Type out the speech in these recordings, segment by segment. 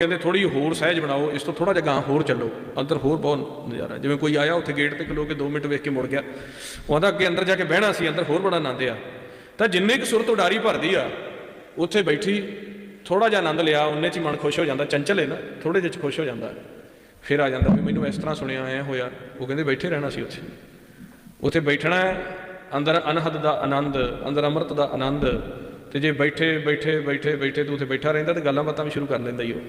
ਕਹਿੰਦੇ ਥੋੜੀ ਹੋਰ ਸਹਿਜ ਬਣਾਓ, ਇਸ ਤੋਂ ਥੋੜਾ ਜਿਹਾ ਗਾਂ ਹੋਰ ਚੱਲੋ। ਅੰਦਰ ਹੋਰ ਬਹੁਤ ਨਜ਼ਾਰਾ ਜਿਵੇਂ ਕੋਈ ਆਇਆ ਉੱਥੇ ਗੇਟ ਤੇ ਖਲੋ ਕੇ 2 ਮਿੰਟ ਵੇਖ ਕੇ ਮੁੜ ਗਿਆ। ਉਹ ਆਂਦਾ ਅੱਗੇ ਅੰਦਰ ਜਾ ਕੇ ਬਹਿਣਾ ਸੀ, ਅੰਦਰ ਹੋਰ ਬੜਾ ਆਨੰਦ ਆ। ਤਾਂ ਜਿੰਨੇ ਕੁ ਸੁਰਤ ਉਡਾਰੀ ਭਰਦੀ ਆ, ਉੱਥੇ ਬੈਠੀ ਥੋੜਾ ਜਿਹਾ ਆਨੰਦ ਲਿਆ ਉਹਨੇ ਚ ਹੀ ਮਨ ਖੁਸ਼ ਹੋ ਜਾਂਦਾ। ਚੰਚਲ ਹੈ ਨਾ ਥੋੜੇ ਜਿਹੇ ਚ ਖੁਸ਼ ਹੋ ਜਾਂਦਾ। ਫਿਰ ਆ ਜਾਂਦਾ ਵੀ ਮੈਨੂੰ ਇਸ ਤਰ੍ਹਾਂ ਸੁਣਿਆ ਆਇਆ ਹੋਇਆ। ਉਹ ਕਹਿੰਦੇ ਬੈਠੇ ਰਹਿਣਾ ਸੀ ਉੱਥੇ। ਉੱਥੇ ਬੈਠਣਾ ਹੈ, ਅੰਦਰ ਅਨਹਦ ਦਾ ਆਨੰਦ, ਅੰਦਰ ਅੰਮ੍ਰਿਤ ਦਾ ਆਨੰਦ। ਤੇ ਜੇ ਬੈਠੇ ਬੈਠੇ ਬੈਠੇ ਬੈਠੇ ਤੂੰ ਉੱਥੇ ਬੈਠਾ ਰਹਿੰਦਾ ਤੇ ਗੱਲਾਂ ਬਾਤਾਂ ਵੀ ਸ਼ੁਰੂ ਕਰ ਲੈਂਦਾ ਹੀ ਉਹ।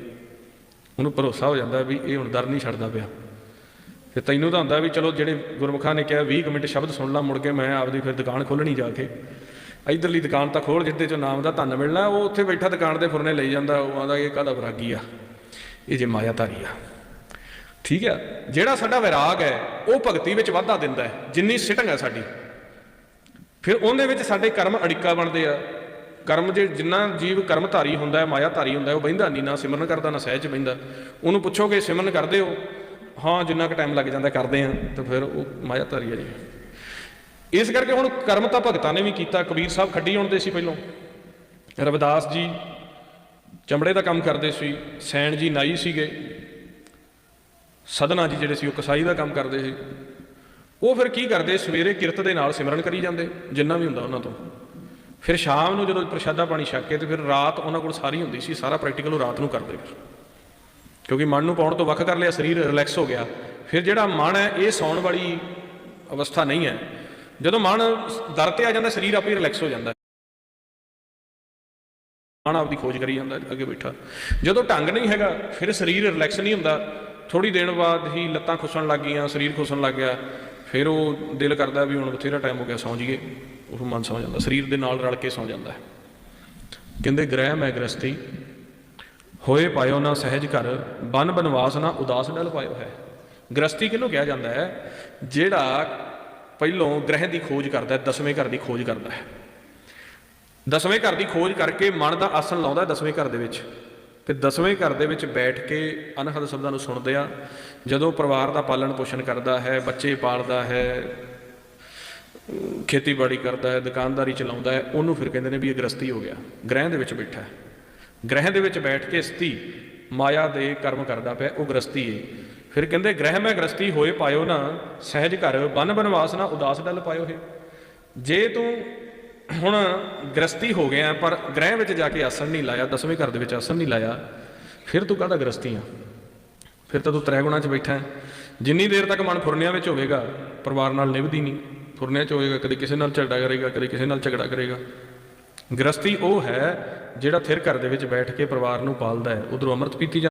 ਉਹਨੂੰ ਭਰੋਸਾ ਹੋ ਜਾਂਦਾ ਵੀ ਇਹ ਹੁਣ ਦਰ ਨਹੀਂ ਛੱਡਦਾ ਪਿਆ। ਤੇ ਤੈਨੂੰ ਤਾਂ ਹੁੰਦਾ ਵੀ ਚਲੋ ਜਿਹੜੇ ਗੁਰਮੁਖਾਂ ਨੇ ਕਿਹਾ 20 ਕੁ ਮਿੰਟ ਸ਼ਬਦ ਸੁਣ ਲਾ, ਮੁੜ ਕੇ ਮੈਂ ਆਪਦੀ ਫਿਰ ਦੁਕਾਨ ਖੋਲਣੀ ਜਾ ਕੇ। ਇਧਰਲੀ ਦੁਕਾਨ ਤਾਂ ਖੋਲ ਜਿੱਦੇ ਚੋਂ ਨਾਮ ਦਾ ਧੰਨ ਮਿਲਣਾ, ਉਹ ਉੱਥੇ ਬੈਠਾ ਦੁਕਾਨ ਦੇ ਫੁਰਨੇ ਲਈ ਜਾਂਦਾ, ਉਹ ਆਂਦਾ ਇਹ ਕਾਹਦਾ ਵਿਰਾਗੀ ਆ? ਇਹ ਜੇ ਮਾਇਆ ਧਾਰੀ ਆ। ਠੀਕ ਆ? ਜਿਹੜਾ ਸਾਡਾ ਵਿਰਾਗ ਹੈ, ਉਹ ਭਗਤੀ ਵਿੱਚ ਵਾਧਾ ਦਿੰਦਾ ਹੈ, ਜਿੰਨੀ ਸਿਟੰਗ ਹੈ ਸਾਡੀ। ਫਿਰ ਉਹਦੇ ਵਿੱਚ ਸਾਡੇ ਕਰਮ ਅੜਿੱਕਾ ਬਣਦੇ ਆ। ਕਰਮ ਜੇ ਜਿੰਨਾ ਜੀਵ ਕਰਮਧਾਰੀ ਹੁੰਦਾ ਹੈ ਮਾਇਆ ਧਾਰੀ ਹੁੰਦਾ ਹੈ, ਉਹ ਬਹਿੰਦਾ ਨਹੀਂ ਨਾ ਸਿਮਰਨ ਕਰਦਾ, ਨਾ ਸਹਿਜ ਬਹਿੰਦਾ। ਉਹਨੂੰ ਪੁੱਛੋਗੇ, ਸਿਮਰਨ ਕਰਦੇ ਹੋ? ਹਾਂ, ਜਿੰਨਾ ਕੁ ਟਾਈਮ ਲੱਗ ਜਾਂਦਾ ਕਰਦੇ ਆ ਤਾਂ ਫਿਰ ਉਹ ਮਾਇਆ ਧਾਰੀ ਹੈ ਜੀ। ਇਸ ਕਰਕੇ ਹੁਣ ਕਰਮ ਤਾਂ ਭਗਤਾਂ ਨੇ ਵੀ ਕੀਤਾ, ਕਬੀਰ ਸਾਹਿਬ ਖੱਡੀ ਆਉਂਦੇ ਸੀ ਪਹਿਲੋਂ। ਰਵਿਦਾਸ ਜੀ ਚਮੜੇ ਦਾ ਕੰਮ ਕਰਦੇ ਸੀ, ਸੈਣ ਜੀ ਨਾਈ ਸੀਗੇ। ਸਦਨਾ ਜੀ ਜਿਹੜੇ ਸੀ, ਉਹ ਕਸਾਈ ਦਾ ਕੰਮ ਕਰਦੇ ਸੀ। ਉਹ ਫਿਰ ਕੀ ਕਰਦੇ, ਸਵੇਰੇ ਕਿਰਤ ਦੇ ਨਾਲ ਸਿਮਰਨ ਕਰੀ ਜਾਂਦੇ, ਜਿੰਨਾ ਵੀ ਹੁੰਦਾ ਉਹਨਾਂ ਤੋਂ। ਫਿਰ ਸ਼ਾਮ ਨੂੰ ਜਦੋਂ ਪ੍ਰਸ਼ਾਦਾ ਪਾਣੀ ਛਕ ਕੇ ਤੇ ਫਿਰ ਰਾਤ ਉਹਨਾਂ ਕੋਲ ਸਾਰੀ ਹੁੰਦੀ ਸੀ, ਸਾਰਾ ਪ੍ਰੈਕਟੀਕਲ ਉਹ ਰਾਤ ਨੂੰ ਕਰਦੇ ਫਿਰ ਕਿਉਂਕਿ ਮਨ ਨੂੰ ਪਾਉਣ ਤੋਂ ਵੱਖ ਕਰ ਲਿਆ, ਸਰੀਰ ਰਿਲੈਕਸ ਹੋ ਗਿਆ। ਫਿਰ ਜਿਹੜਾ ਮਨ ਹੈ, ਇਹ ਸੌਣ ਵਾਲੀ ਅਵਸਥਾ ਨਹੀਂ ਹੈ। ਜਦੋਂ ਮਨ ਦਰ ਤੇ ਆ ਜਾਂਦਾ, ਸਰੀਰ ਆਪੇ ਰਿਲੈਕਸ ਹੋ ਜਾਂਦਾ। ਮਨ ਆਪਦੀ ਖੋਜ ਕਰੀ ਜਾਂਦਾ, ਅੱਗੇ ਬੈਠਾ। ਜਦੋਂ ਢੰਗ ਨਹੀਂ ਹੈਗਾ, ਫਿਰ ਸਰੀਰ ਰਿਲੈਕਸ ਨਹੀਂ ਹੁੰਦਾ। ਥੋੜੀ ਦੇਰ ਬਾਅਦ ਹੀ ਲੱਤਾਂ ਖੁੱਸਣ ਲੱਗ ਗਈਆਂ, ਸਰੀਰ ਖੁੱਸਣ ਲੱਗ ਗਿਆ। ਫਿਰ ਉਹ ਦਿਲ ਕਰਦਾ ਵੀ ਹੁਣ ਬਥੇਰਾ ਟਾਈਮ ਹੋ ਗਿਆ, ਸੌਂ ਜਾਈਏ। ਉਹ ਮਨ ਸੌਂ ਜਾਂਦਾ, ਸਰੀਰ ਦੇ ਨਾਲ ਰਲ ਕੇ ਸੌਂ ਜਾਂਦਾ ਹੈ। ਕਹਿੰਦੇ, ਗ੍ਰਹਿ ਮੈਂ ਗ੍ਰਸਤੀ, ਹੋਏ ਪਾਇਓ ਨਾ ਸਹਿਜ ਘਰ, ਬਨ ਬਨਵਾਸ ਨਾ ਉਦਾਸ ਡਲ ਪਾਇਓ ਹੈ। ਗ੍ਰਸਤੀ ਕਿਹਨੂੰ ਕਿਹਾ ਜਾਂਦਾ ਹੈ? ਜਿਹੜਾ ਪਹਿਲੋਂ ਗ੍ਰਹਿ ਦੀ ਖੋਜ ਕਰਦਾ ਹੈ, ਦਸਵੇਂ ਘਰ ਦੀ ਖੋਜ ਕਰਦਾ ਹੈ। ਦਸਵੇਂ ਘਰ ਦੀ ਖੋਜ ਕਰਕੇ ਮਨ ਦਾ ਆਸਣ ਲਾਉਂਦਾ ਦਸਵੇਂ ਘਰ ਦੇ ਵਿੱਚ। ਤੇ ਦਸਵੇਂ ਘਰ ਦੇ ਵਿੱਚ ਬੈਠ ਕੇ ਅਨਹਦ ਸ਼ਬਦਾਂ ਨੂੰ ਸੁਣਦੇ ਆ। ਜਦੋਂ ਪਰਿਵਾਰ ਦਾ ਪਾਲਣ ਪੋਸ਼ਣ ਕਰਦਾ ਹੈ, ਬੱਚੇ ਪਾਲਦਾ ਹੈ ਖੇਤੀਬਾੜੀ ਕਰਦਾ ਹੈ, ਦੁਕਾਨਦਾਰੀ ਚਲਾਉਂਦਾ ਹੈ, ਉਹਨੂੰ ਫਿਰ ਕਹਿੰਦੇ ਨੇ ਵੀ ਇਹ ਗ੍ਰਸਤੀ ਹੋ ਗਿਆ। ਗ੍ਰਹਿ ਦੇ ਵਿੱਚ ਬੈਠਾ ਹੈ। ਗ੍ਰਹਿ ਦੇ ਵਿੱਚ ਬੈਠ ਕੇ ਸਤੀ ਮਾਇਆ ਦੇ ਕਰਮ ਕਰਦਾ ਪਿਆ, ਉਹ ਗ੍ਰਸਤੀ ਏ। ਫਿਰ ਕਹਿੰਦੇ, ਗ੍ਰਹਿ ਮੈਂ ਗ੍ਰਸਤੀ ਹੋਏ ਪਾਇਓ ਨਾ, ਸਹਿਜ ਘਰ, ਬਨ ਬਨਵਾਸ ਨਾ, ਉਦਾਸ ਡਲ ਪਾਇਓ ਹੈ ਜੇ ਤੂੰ ਹੁਣ ਗ੍ਰਸਤੀ ਹੋ ਗਿਆ, ਪਰ ਗ੍ਰਹਿ ਵਿੱਚ ਜਾ ਕੇ ਆਸਣ ਨਹੀਂ ਲਾਇਆ, ਦਸਵੇਂ ਘਰ ਦੇ ਵਿੱਚ ਆਸਣ ਨਹੀਂ ਲਾਇਆ, ਫਿਰ ਤੂੰ ਕਾਹਦਾ ਗ੍ਰਸਤੀ ਆ? ਫਿਰ ਤਾਂ ਤੂੰ ਤ੍ਰੈ ਗੁਣਾ 'ਚ ਬੈਠਾ ਹੈ। ਜਿੰਨੀ ਦੇਰ ਤੱਕ ਮਨ ਫੁਰਨਿਆਂ ਵਿੱਚ ਹੋਵੇਗਾ, ਪਰਿਵਾਰ ਨਾਲ ਨਿਭਦੀ ਨਹੀਂ। ਫੁਰਨਿਆਂ 'ਚ ਹੋਏਗਾ, ਕਦੇ ਕਿਸੇ ਨਾਲ ਝਗੜਾ ਕਰੇਗਾ, ਕਦੇ ਕਿਸੇ ਨਾਲ ਝਗੜਾ ਕਰੇਗਾ। ਗ੍ਰਸਤੀ ਉਹ ਹੈ ਜਿਹੜਾ ਥਿਰ ਘਰ ਦੇ ਵਿੱਚ ਬੈਠ ਕੇ ਪਰਿਵਾਰ ਨੂੰ ਪਾਲਦਾ ਹੈ। ਉਧਰੋਂ ਅੰਮ੍ਰਿਤ ਪੀਤੀ